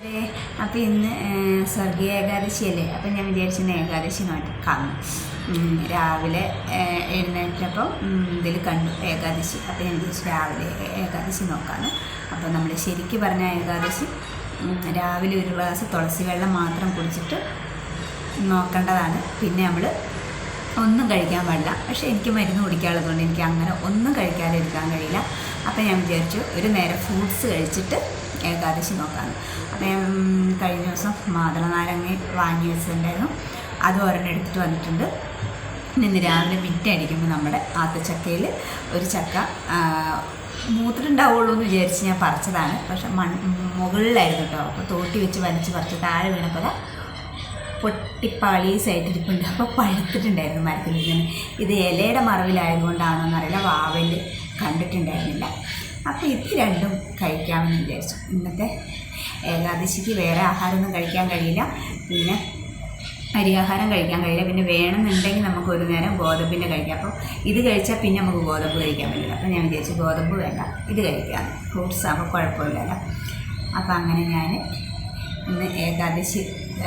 അപ്പോൾ ഇന്ന് സ്വർഗീയ ഏകാദശി അല്ലേ അപ്പം ഞാൻ വിചാരിച്ചിരുന്ന ഏകാദശി നോട്ട് കാണും. രാവിലെ എഴുന്നേറ്റപ്പോൾ ഇതിൽ കണ്ടു ഏകാദശി. അപ്പോൾ ഞാൻ വിചാരിച്ചു രാവിലെ ഏകാദശി നോക്കാമെന്ന് അപ്പോൾ നമ്മൾ ശരിക്ക് പറഞ്ഞ ഏകാദശി രാവിലെ ഒരു ഗ്ലാസ് തുളസി വെള്ളം മാത്രം കുടിച്ചിട്ട് നോക്കേണ്ടതാണ്. പിന്നെ നമ്മൾ ഒന്നും കഴിക്കാൻ പാടില്ല. പക്ഷേ എനിക്ക് മരുന്ന് കുടിക്കാനുള്ളതുകൊണ്ട് എനിക്ക് അങ്ങനെ ഒന്നും കഴിക്കാതെ എടുക്കാൻ കഴിയില്ല. അപ്പോൾ ഞാൻ വിചാരിച്ചു ഒരു നേരം ഫ്രൂട്ട്സ് കഴിച്ചിട്ട് ഏകാദശി നോക്കാമെന്ന് അപ്പോൾ ഞാൻ കഴിഞ്ഞ ദിവസം മാതള നാരങ്ങ വാങ്ങി വെച്ചിട്ടുണ്ടായിരുന്നു. അത് ഒരെണ്ണം എടുത്തിട്ട് വന്നിട്ടുണ്ട്. ഇനി ഇന്ന് രാവിലെ മിറ്റടിക്കുമ്പോൾ നമ്മുടെ ആത്തച്ചക്കയിൽ ഒരു ചക്ക മൂത്തിട്ടുണ്ടാവുള്ളൂ എന്ന് വിചാരിച്ച് ഞാൻ പറിച്ചതാണ്. പക്ഷെ മൺ മുകളിലായിരുന്നു കേട്ടോ. അപ്പോൾ തോട്ടി വെച്ച് വലിച്ച് പറിച്ച് താഴെ വീണപ്പോൾ പൊട്ടിപ്പാളീസ് ആയിട്ട് ഇരിപ്പുണ്ട് അപ്പോൾ പഴുത്തിട്ടുണ്ടായിരുന്നു മരത്തിൽ ഇങ്ങനെ ഇത് ഇലയുടെ മറവിലായതുകൊണ്ടാണോ എന്നറിയില്ല വാവൽ കണ്ടിട്ടുണ്ടായിരുന്നില്ല. അപ്പോൾ ഇത് രണ്ടും കഴിക്കാമെന്ന് വിചാരിച്ചു. ഇന്നത്തെ ഏകാദശിക്ക് വേറെ ആഹാരമൊന്നും കഴിക്കാൻ കഴിയില്ല. പിന്നെ അരിയാഹാരം കഴിക്കാൻ കഴിയില്ല. പിന്നെ വേണമെന്നുണ്ടെങ്കിൽ നമുക്ക് ഒരു നേരം ഗോതമ്പിന്റെ കഴിക്കാം. അപ്പോൾ ഇത് കഴിച്ചാൽ പിന്നെ നമുക്ക് ഗോതമ്പ് കഴിക്കാൻ പറ്റില്ല. അപ്പോൾ ഞാൻ വിചാരിച്ചു ഗോതമ്പ് വേണ്ട. ഇത് കഴിക്കാം. ഫ്രൂട്ട്സ് ആകുമ്പോൾ കുഴപ്പമില്ലല്ലോ. അപ്പോൾ അങ്ങനെ ഞാൻ ഇന്ന് ഏകാദശി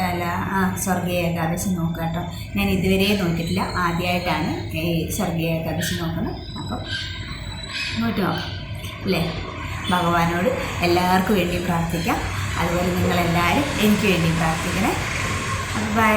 അല്ല ആ സ്വർഗീയ ഏകാദശി നോക്കുക കേട്ടോ ഞാൻ ഇതുവരെ നോക്കിയിട്ടില്ല. ആദ്യമായിട്ടാണ് ഈ സ്വർഗീയ ഏകാദശി നോക്കുന്നത്. അപ്പോൾ നോക്കാം അല്ലേ ഭഗവാനോട് എല്ലാവർക്കും വേണ്ടി പ്രാർത്ഥിക്കാം. അതുപോലെ നിങ്ങളെല്ലാവരും എനിക്ക് വേണ്ടി പ്രാർത്ഥിക്കണേ. ബൈ